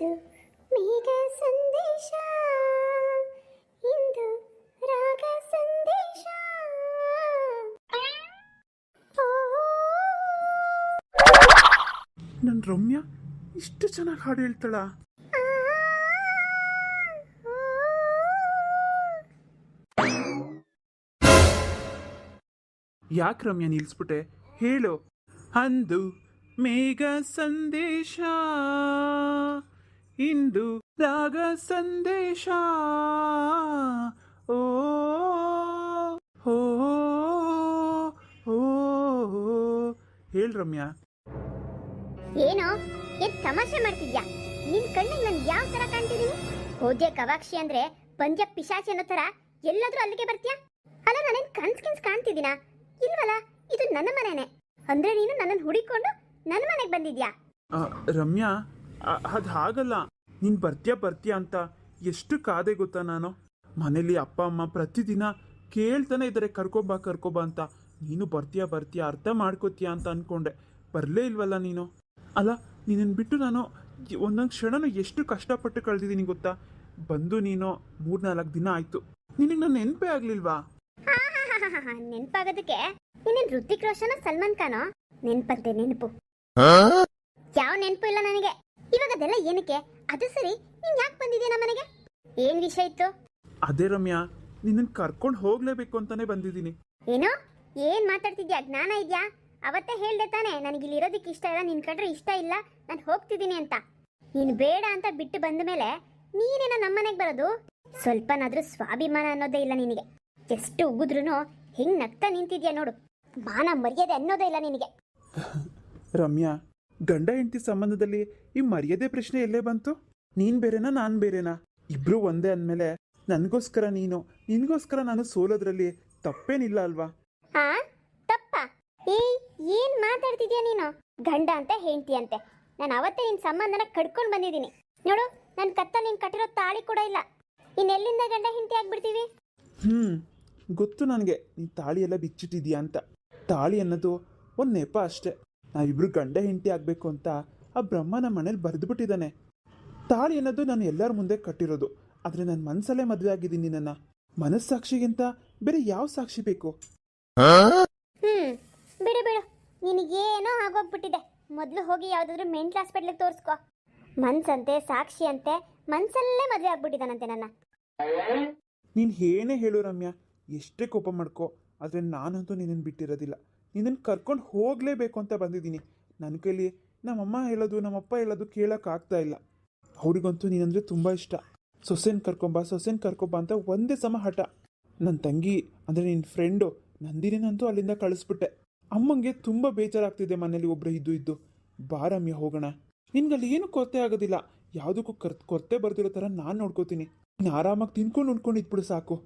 ಇದು ಮೇಘ ಸಂದೇಶ. ಇಂದು ರಾಗ ಸಂದೇಶ. ನನ್ನ ರಮ್ಯಾ ಇಷ್ಟು ಚೆನ್ನಾಗಿ ಹಾಡು ಹೇಳ್ತಾಳ. ಯಾಕೆ ರಮ್ಯಾ ನಿಲ್ಸ್ಬಿಟ್ಟೆ? ಹೇಳು. ಅಂದು ಮೇಘ ಸಂದೇಶ. ಇಂದು ರಾಗ ಸಂದೇಶ. ಓ ಹೋ ಹೇಳು ರಮ್ಯಾ. ಏನೋ ಏನ್ ತಮಾಷೆ ಮಾಡ್ತಿದ್ಯಾ? ನಿನ್ ಕಣ್ಣಿಗೆ ನನ್ ಯಾವ ತರ ಕಾಣ್ತಿದೀನಿ ಹೋದ್ಯ ಕವಾಕ್ಷಿ ಅಂದ್ರೆ ಪಂಜ ಪಿಶಾಚಿ ಅನ್ನೋ ತರ. ಎಲ್ಲಾದ್ರೂ ಅಲ್ಲಿಗೆ ಬರ್ತೀಯಾ? ಅಲ್ಲ ನಾನೇನ್ ಕನ್ಸ್ ಕಿನ್ಸ್ ಕಾಣ್ತಿದ್ದೀನಾ? ಇಲ್ವಲ್ಲ ಇದು ನನ್ನ ಮನೆನೇ. ಅಂದ್ರೆ ನೀನು ನನ್ನನ್ನು ಹುಡಿಕೊಂಡು ನನ್ನ ಮನೆಗೆ ಬಂದಿದ್ಯಾ? ರಮ್ಯಾ ಅದು ಹಾಗಲ್ಲ. ನೀನು ಬರ್ತೀಯ ಬರ್ತೀಯ ಅಂತ ಎಷ್ಟು ಕಾದೆ ಗೊತ್ತಾ ನಾನು? ಮನೇಲಿ ಅಪ್ಪ ಅಮ್ಮ ಪ್ರತಿದಿನ ಕೇಳ್ತಾನೆ ಇದ್ದಾರೆ ಕರ್ಕೊಬಾ ಕರ್ಕೊಬಾ ಅಂತ. ನೀನು ಬರ್ತೀಯ ಬರ್ತೀಯ ಅರ್ಥ ಮಾಡ್ಕೋತೀಯ ಅಂತ ಅನ್ಕೊಂಡೆ. ಬರಲೇ ಇಲ್ವಲ್ಲ ನೀನು? ಅಲ್ಲ ನಿನ್ನನ್ನು ಬಿಟ್ಟು ನಾನು ಒಂದೊಂದು ಕ್ಷಣನೂ ಎಷ್ಟು ಕಷ್ಟಪಟ್ಟು ಕಳೆದಿದ್ದೀನಿ ಗೊತ್ತಾ? ಬಂದು ನೀನು ಮೂರ್ನಾಲ್ಕು ದಿನ ಆಯಿತು. ನಿನಗೆ ನನ್ನ ನೆನಪೇ ಆಗಲಿಲ್ವಾ? ನೆನಪಾಗೋದಕ್ಕೆ ನೀನೇನ್ ಋತಿಕ್ ರೋಷನ ಸಲ್ಮಾನ್ ಖಾನೋ? ನೆನಪಂತೆ ನೆನಪು. ಯಾವ ನೆನಪು ಇಲ್ಲ ನನಗೆ? ಇವಾಗ ಅದೆಲ್ಲ ಏನಕ್ಕೆ? ಅದು ಸರಿ ನೀನ್ ಯಾಕೆ ಬಂದಿದ್ಯಾ ನಮ್ಮ ಮನೆಗೆ? ಏನ್ ವಿಷಯ ಇತ್ತು? ಅದೇ ರಮ್ಯಾ ನಿನ್ನನ್ ಕರ್ಕೊಂಡು ಹೋಗ್ಲೇಬೇಕು ಅಂತಾನೆ ಬಂದಿದ್ದೀನಿ. ಏನೋ? ಏನ್ ಮಾತಾಡ್ತಿದ್ಯಾ? ಜ್ಞಾನ ಇದ್ಯಾ? ಅವತ್ತೇ ಹೇಳ್ದೆ ತಾನೆ ನನಗೆ ಇಲ್ಲಿ ಇರೋದಕ್ಕೆ ಇಷ್ಟ ಇಲ್ಲ ನಿನ್ ಕಂಡ್ರೆ ಇಷ್ಟ ಇಲ್ಲ ನಾನು ಹೋಗ್ತಿದ್ದೀನಿ ಅಂತ. ನೀನ್ ಬೇಡ ಅಂತ ಬಿಟ್ಟು ಬಂದ ಮೇಲೆ ನೀನೇನ ನಮ್ಮನೆಗೆ ಬರೋದು? ಸ್ವಲ್ಪನಾದ್ರೂ ಸ್ವಾಭಿಮಾನ ಅನ್ನೋದೇ ಇಲ್ಲ ನಿನಗೆ. ಎಷ್ಟು ಉಗಿದ್ರೂ ಹೆಂಗ್ ನಗ್ತಾ ನಿಂತಿದ್ಯಾ ನೋಡು. ಮಾನ ಮರ್ಯಾದೆ ಅನ್ನೋದೇ ಇಲ್ಲ ನಿನಗೆ. ರಮ್ಯಾ ಗಂಡ ಹೆಂಡತಿ ಸಂಬಂಧದಲ್ಲಿ ಈ ಮರ್ಯಾದೆ ಪ್ರಶ್ನೆ ಎಲ್ಲೇ ಬಂತು? ನೀನ್ ಬೇರೆನಾ ನಾನ್ ಬೇರೆನಾ? ಇಬ್ರು ಒಂದೇ ಅಂದ್ಮೇಲೆ ನನಗೋಸ್ಕರ ನೀನು ನಿನ್ಗೋಸ್ಕರ ನಾನು ಸೋಲೋದ್ರಲ್ಲಿ ತಪ್ಪೇನಿಲ್ಲ ಅಲ್ವಾ? ಆ? ತಪ್ಪ. ಏಯ್ ಏನ್ ಮಾತಾಡ್ತಿದ್ಯಾ ನೀನು? ಗಂಡ ಅಂತ ಹೆಂಡತಿ ಅಂತೆ. ನಾನು ಅವತ್ತೇ ನಿನ್ ಸಂಬಂಧನ ಕಡ್ಕೊಂಡ್ ಬಂದಿದ್ದೀನಿ. ನೋಡು ನನ್ ಕತ್ತ ನೀನ್ ಕಟ್ಟಿರೋ ತಾಳಿ ಕೂಡ ಇಲ್ಲ. ಇನ್ನೆಲ್ಲಿಂದ ಗಂಡ ಹೆಂಡತಿ ಆಗ್ಬಿಡ್ತೀವಿ? ಹ್ಮ್ ಗೊತ್ತು ನನಗೆ. ನೀನ್ ತಾಳಿ ಎಲ್ಲ ಬಿಚ್ಚಿಟ್ಟಿದ್ಯಾ ಅಂತ. ತಾಳಿ ಅನ್ನೋದು ಒಂದು ನೆಪ ಅಷ್ಟೇ. ನಾವಿಬ್ರು ಗಂಡ ಹೆಂಡತಿ ಆಗಬೇಕು ಅಂತ ಆ ಬ್ರಹ್ಮ ನಮ್ಮ ಮನೇಲಿ ಬರೆದ್ಬಿಟ್ಟಿದ್ದಾನೆ. ತಾಳಿ ಅನ್ನೋದು ನಾನು ಎಲ್ಲರ ಮುಂದೆ ಕಟ್ಟಿರೋದು. ಆದರೆ ನನ್ನ ಮನಸ್ಸಲ್ಲೇ ಮದುವೆ ಆಗಿದ್ದೀನಿ ನನ್ನ ಮನಸ್ಸಾಕ್ಷಿಗಿಂತ ಬೇರೆ ಯಾವ ಸಾಕ್ಷಿ ಬೇಕು? ಹ್ಮ್ ಬಿಡು ಬಿಡು. ನಿನಗೇನೋ ಆಗೋಗ್ಬಿಟ್ಟಿದೆ. ಮೊದಲು ಹೋಗಿ ಯಾವ್ದಾದ್ರು ಮೆಂಟಲ್ ಹಾಸ್ಪಿಟ್ಲಿಗೆ ತೋರಿಸ್ಕೊ. ಮನ್ಸಂತೆ ಸಾಕ್ಷಿ ಅಂತೆ ಮನ್ಸಲ್ಲೇ ಮದುವೆ ಆಗ್ಬಿಟ್ಟಿದ್ದಾನಂತೆ ನನ್ನ. ನೀನು ಏನೇ ಹೇಳು ರಮ್ಯಾ ಎಷ್ಟೇ ಕೋಪ ಮಾಡ್ಕೋ ಆದರೆ ನಾನಂತೂ ನಿನ್ನನ್ನು ಬಿಟ್ಟಿರೋದಿಲ್ಲ. ನಿನ್ನನ್ನು ಕರ್ಕೊಂಡು ಹೋಗಲೇಬೇಕು ಅಂತ ಬಂದಿದ್ದೀನಿ. ನನ್ನ ಕೈಲಿ ನಮ್ಮಮ್ಮ ಹೇಳೋದು, ನಮ್ಮಪ್ಪ ಹೇಳೋದು ಕೇಳೋಕ್ಕಾಗ್ತಾ ಇಲ್ಲ. ಅವ್ರಿಗಂತೂ ನೀನಂದರೆ ತುಂಬ ಇಷ್ಟ. ಸೊಸೆನ ಕರ್ಕೊಂಬ ಸೊಸೆನ ಕರ್ಕೊಂಬ ಅಂತ ಒಂದೇ ಸಮ ಹಠ. ನನ್ನ ತಂಗಿ, ಅಂದರೆ ನಿನ್ನ ಫ್ರೆಂಡು ನಂದಿನಂತೂ ಅಲ್ಲಿಂದ ಕಳಿಸ್ಬಿಟ್ಟೆ. ಅಮ್ಮಂಗೆ ತುಂಬ ಬೇಜಾರಾಗ್ತಿದೆ ಮನೇಲಿ ಒಬ್ಬರು ಇದ್ದು ಇದ್ದು. ಬಾರಮ್ಯ ಹೋಗೋಣ. ನಿನ್ಗಲ್ಲಿ ಏನು ಕೊರತೆ ಆಗೋದಿಲ್ಲ. ಯಾವುದಕ್ಕೂ ಕರ್, ಕೊರತೆ ಬರ್ದಿರೋ ಥರ ನಾನು ನೋಡ್ಕೋತೀನಿ. ನೀನು ಆರಾಮಾಗಿ ತಿನ್ಕೊಂಡು ಉಣ್ಕೊಂಡು ಇದ್ಬಿಡು ಸಾಕು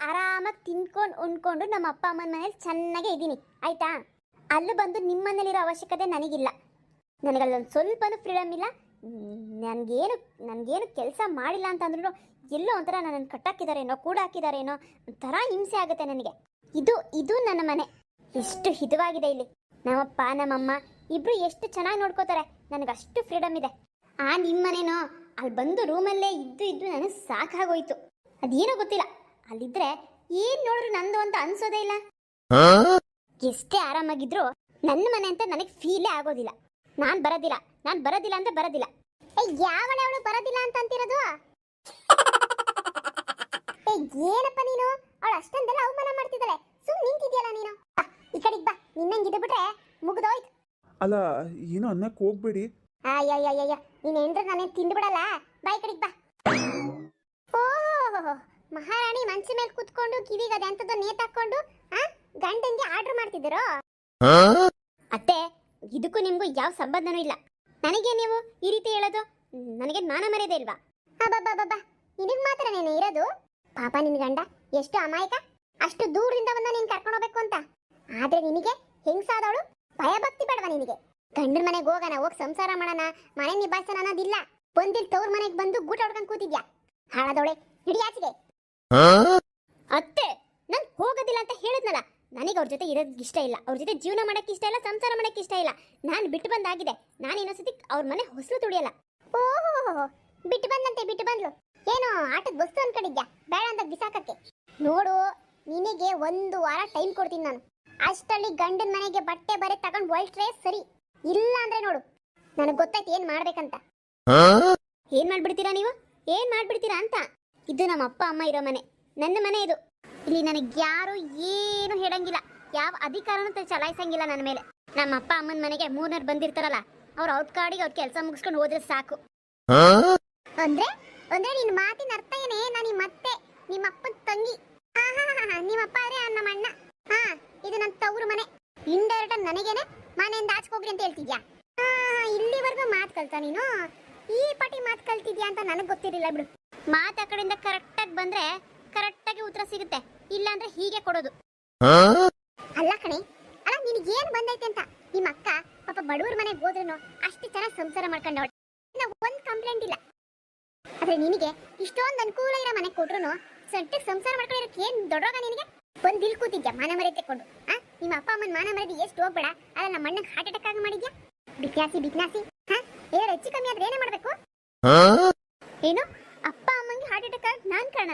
ಆರಾಮಾಗಿ ತಿನ್ಕೊಂಡು ಉಣ್ಕೊಂಡು ನಮ್ಮ ಅಪ್ಪ ಅಮ್ಮನ ಮನೇಲಿ ಚೆನ್ನಾಗೇ ಇದ್ದೀನಿ. ಆಯ್ತಾ? ಅಲ್ಲಿ ಬಂದು ನಿಮ್ಮ ಮನೇಲಿರೋ ಅವಶ್ಯಕತೆ ನನಗಿಲ್ಲ. ನನಗಲ್ಲೊಂದು ಸ್ವಲ್ಪನೂ ಫ್ರೀಡಮ್ ಇಲ್ಲ. ನನಗೇನು ನನಗೇನು ಕೆಲಸ ಮಾಡಿಲ್ಲ ಅಂತಂದ್ರೂ ಎಲ್ಲೋ ಒಂಥರ ನನ್ನನ್ನು ಕಟ್ಟಾಕಿದಾರೇನೋ ಕೂಡ ಹಾಕಿದಾರೇನೋ ಒಂಥರ ಹಿಂಸೆ ಆಗುತ್ತೆ ನನಗೆ. ಇದು ಇದು ನನ್ನ ಮನೆ. ಎಷ್ಟು ಹಿತವಾಗಿದೆ ಇಲ್ಲಿ. ನಮ್ಮಪ್ಪ, ನಮ್ಮಮ್ಮ ಇಬ್ಬರು ಎಷ್ಟು ಚೆನ್ನಾಗಿ ನೋಡ್ಕೋತಾರೆ. ನನಗೆ ಅಷ್ಟು ಫ್ರೀಡಮ್ ಇದೆ. ಆ ನಿಮ್ಮ ಮನೇನೋ ಅಲ್ಲಿ ಬಂದು ರೂಮಲ್ಲೇ ಇದ್ದು ಇದ್ದು ನನಗೆ ಸಾಕಾಗೋಯ್ತು. ಅದೇನೋ ಗೊತ್ತಿಲ್ಲ. ಅಲ್ಲಿದ್ರೆ ಏನ್ ನೋಡ್ರು ನಂದು ಅಂತ ಅನ್ಸೋದೇ ಇಲ್ಲ. ಎಷ್ಟೇ ಆರಾಮಾಗಿದ್ರು ನನ್ನ ಮನೆ ಅಂತ ನನಗೆ ಫೀಲೇ ಆಗೋದಿಲ್ಲ. ನಾನ್ ಬರೋದಿಲ್ಲ ನಾನ್ ಬರೋದಿಲ್ಲ ಅಂತ ಬರೋದಿಲ್ಲ. ಯಾವಳೆ ಅವಳು ಬರೋದಿಲ್ಲ ಅಂತ ಅಂತಿರೋದು? ಏ, ಏನಪ್ಪ ನೀನು? ಅವಳು ಅಷ್ಟೊಂದೆಲ್ಲ ಅವಮಾನ ಮಾಡ್ತಿದ್ದಾಳೆ. ಸುಮ್ ನಿಂತಿದ್ಯಲ್ಲ ನೀನು? ಈ ಕಡೆಗ್ ಬಾ ನಿನ್ನಂಗಿದ್ದು ಬಿಟ್ರೆ ಮುಗ್ದೋಯ್ತು. ಅಲ್ಲ ಏನು ಅನ್ನಕ್ಕೆ ಹೋಗ್ಬೇಡಿ. ಅಯ್ಯಯ್ಯಯ್ಯ ನೀನ್ ಏನ್ರ ನಾನೇನ್ ತಿಂದ್ಬಿಡಲ್ಲ? ಬಾ ಈ ಕಡೆಗ್ ಬಾ. ಓಹೋ ಮಹಾರಾಣಿ ಮಂಚ ಮೇಲೆ ಕುತ್ಕೊಂಡು ಕಿವಿಗೆ ಅದೆಂತದ್ದು ನೇತಾಕೊಂಡು ಆ ಗಂಡಂಗೆ ಆರ್ಡರ್ ಮಾಡ್ತಿದ್ದೀರೋ? ಅತ್ತೆ ಇದಕ್ಕೂ ನಿಮ್ಗೂ ಯಾವ ಸಂಬಂಧನೂ ಇಲ್ಲ. ನನಗೆ ನೀವು ಈ ರೀತಿ ಹೇಳೋದು ನನಗೆ ಮಾನ ಮರ್ಯಾದೆ ಇಲ್ವಾ? ಅಬ್ಬಬ್ಬಬ್ಬ ನಿನಗೆ ಮಾತ್ರ ನೀನು ಇರೋದು? ಪಾಪ ನಿನ್ ಗಂಡ ಎಷ್ಟು ಅಮಾಯಕ. ಅಷ್ಟು ದೂರದಿಂದ ಬಂದ ನೀನ್ ಕರ್ಕೊಂಡು ಹೋಗ್ಬೇಕು ಅಂತ. ಆದ್ರೆ ನಿನಗೆ ಹೆಂಗ್ಸಾದವಳು ಭಯ ಭಕ್ತಿ ಬೇಡವಾ ನಿನಗೆ? ಗಂಡನ ಮನೆಗೆ ಹೋಗೋಣ ಹೋಗಿ ಸಂಸಾರ ಮಾಡೋಣ ಮನೆ ನಿಭಾಯಿಸೋಣ ಅನ್ನೋದಿಲ್ಲ. ಬಂದಿಲ್ ತವ್ರ ಮನೆಗೆ ಬಂದು ಗೂಟ ಹೊಡ್ಕೊಂಡು ಕೂತಿದ್ಯಾ? ಹಾಳದವಳೆ ಹಿಡಿಯಾಚಿಗೆ ಅತ್ತೆ ನಾನು ಹೋಗೋದಿಲ್ಲ ಅಂತ ಹೇಳಿದ್ನಲ್ಲ. ನನಗೆ ಅವ್ರ ಜೊತೆ ಇರೋದ್ ಇಷ್ಟ ಇಲ್ಲ. ಅವ್ರ ಜೊತೆ ಜೀವನ ಮಾಡಕ್ಕೆ ಇಷ್ಟ ಇಲ್ಲ ಸಂಸಾರ ಮಾಡಕ್ಕೆ ಇಷ್ಟ ಇಲ್ಲ. ನಾನು ಬಿಟ್ಟು ಬಂದಾಗಿದೆ. ನಾನು ಇನ್ನೊಂದ್ಸತಿ ಅವ್ರ ಮನೆ ಹೊಸಲು ತುಳಿಯಲ್ಲ. ಓಹೋ ಬಿಟ್ಟು ಬಂದಂತೆ ಬಿಟ್ಟು ಬಂದ್ಲು. ಏನೋ ಆಟದ ವಸ್ತು ಅನ್ಕೊಂಡಿದ್ಯಾ? ಬೇಡ ಅಂತ ಬಿಸಾಕಕ್ಕೆ. ನೋಡು ನಿನಗೆ ಒಂದು ವಾರ ಟೈಮ್ ಕೊಡ್ತೀನಿ ನಾನು. ಅಷ್ಟರಲ್ಲಿ ಗಂಡನ ಮನೆಗೆ ಬಟ್ಟೆ ಬರೆ ತಗೊಂಡು ಹೊಲ್ಟ್ರೆ ಸರಿ. ಇಲ್ಲ ಅಂದ್ರೆ ನೋಡು. ನನಗೆ ಗೊತ್ತಾಯ್ತು ಏನ್ ಮಾಡ್ಬೇಕಂತ. ಏನ್ ಮಾಡ್ಬಿಡ್ತೀರಾ ನೀವು? ಏನ್ ಮಾಡ್ಬಿಡ್ತೀರಾ ಅಂತ. ಇದು ನಮ್ಮ ಅಪ್ಪ, ಅಮ್ಮ ಇರೋ ಮನೆ. ನನ್ನ ಮನೆ ಇದು. ಇಲ್ಲಿ ನನಗೆ ಯಾರು ಏನು ಹೇಳಂಗಿಲ್ಲ. ಯಾವ ಅಧಿಕಾರನೂ ಚಲಾಯಿಸಂಗಿಲ್ಲ ನನ್ನ ಮೇಲೆ. ನಮ್ಮ ಅಪ್ಪ, ಅಮ್ಮನ ಮನೆಗೆ ಮೂರ್ನರ್ ಬಂದಿರ್ತಾರಲ್ಲ, ಅವ್ರು ಅವ್ರ ಕಾಡಿಗೆ ಅವ್ರ ಕೆಲಸ ಮುಗಿಸ್ಕೊಂಡು ಹೋದ್ರೆ ಸಾಕು. ಅಂದ್ರೆ? ಅಂದ್ರೆ ನಿನ್ ಮಾತಿನ ಅರ್ಥ ಏನೇ? ನಾನು ನಿಮ್ಮ ಅತ್ತೆ ನಿಮ್ಮ ಅಪ್ಪನ ತಂಗಿ. ನಿಮ್ಮ ಅಪ್ಪ ಅರೆ ನಮ್ಮ ಅಣ್ಣ. ಹಾ, ಇದು ನನ್ನ ತವ್ರ ಮನೆ. ಇಂಡೈರೆಕ್ಟ್ ನನಗೇನೆ ಮನೆಯಿಂದ ಆಚೆ ಹೋಗ್ರಿ ಅಂತ ಹೇಳ್ತಿದ್ಯಾ? ಇಲ್ಲಿವರೆಗೂ ಮಾತು ಕಲ್ತ ನೀನು? ಈ ಪಾಟಿ ಮಾತು ಕಲ್ತಿದ್ಯಾ ಅಂತ ನನಗೆ ಗೊತ್ತಿರಲಿಲ್ಲ ಬಿಡು. ಮಾತು ಆ ಕಡೆಯಿಂದ ಕರೆಕ್ಟಾಗಿ ಬಂದ್ರೆ ಕರೆಕ್ಟಾಗಿ ಉತ್ತರ ಸಿಗುತ್ತೆ. ಇಲ್ಲ ಅಂದ್ರೆ ಹೀಗೆ ಕೊಡೋದು. ಅಲ್ಲ ಕಣೆ ಅಲ್ಲ ನಿನಗೆ ಏನ್ ಬಂದೈತೆ ಅಂತ? ನಿಮ್ಮ ಅಕ್ಕ ಪಾಪ ಬಡವ್ರ ಮನೆಗೆ ಹೋದ್ರೂ ಅಷ್ಟು ಚೆನ್ನಾಗಿ ಸಂಸಾರ ಮಾಡ್ಕೊಂಡವಳು ಒಂದ್ ಕಂಪ್ಲೇಂಟ್ ಇಲ್ಲ. ಆದ್ರೆ ನಿನಗೆ ಇಷ್ಟೊಂದು ಅನುಕೂಲ ಇರೋ ಮನೆ ಕೊಟ್ರು ಸೆಂಟಿಗೆ ಸಂಸಾರ ಮಾಡ್ಕೊಂಡಿರೋಕೆ ಏನ್ ದೊಡ್ಡವಾಗ ನಿನಗೆ? ಬಂದ್ ಇಲ್ಲಿ ಕೂತಿದ್ಯಾ ಮಾನ ಮರ್ಯಾದೆ ಕೊಂಡು ಆ? ನಿಮ್ಮ ಅಪ್ಪ ಅಮ್ಮನ ಮಾನ ಮರ್ಯಾದೆ ಎಷ್ಟು ಹೋಗ್ಬೇಡ ಅಲ್ಲ ನಮ್ಮ ಅಣ್ಣಗೆ ಹಾರ್ಟ್ ಅಟ್ಯಾಕ್ ಆಗಿ ಮಾಡಿದ್ಯಾ? ಬಿಕ್ನಾಸಿ ಬಿಕ್ನಾಸಿ ಹಾ? ಏನಾರು ಹೆಚ್ಚು ಕಮ್ಮಿ ಆದ್ರೆ ಏನೇ ಮಾಡ್ಬೇಕು? ಏನು? ಅಪ್ಪ ಅಮ್ಮಂಗೆ ಹಾರ್ಟ್ ಅಟ್ಯಾಕ್ ಆಗಿ ನಾನು ಕಾರಣ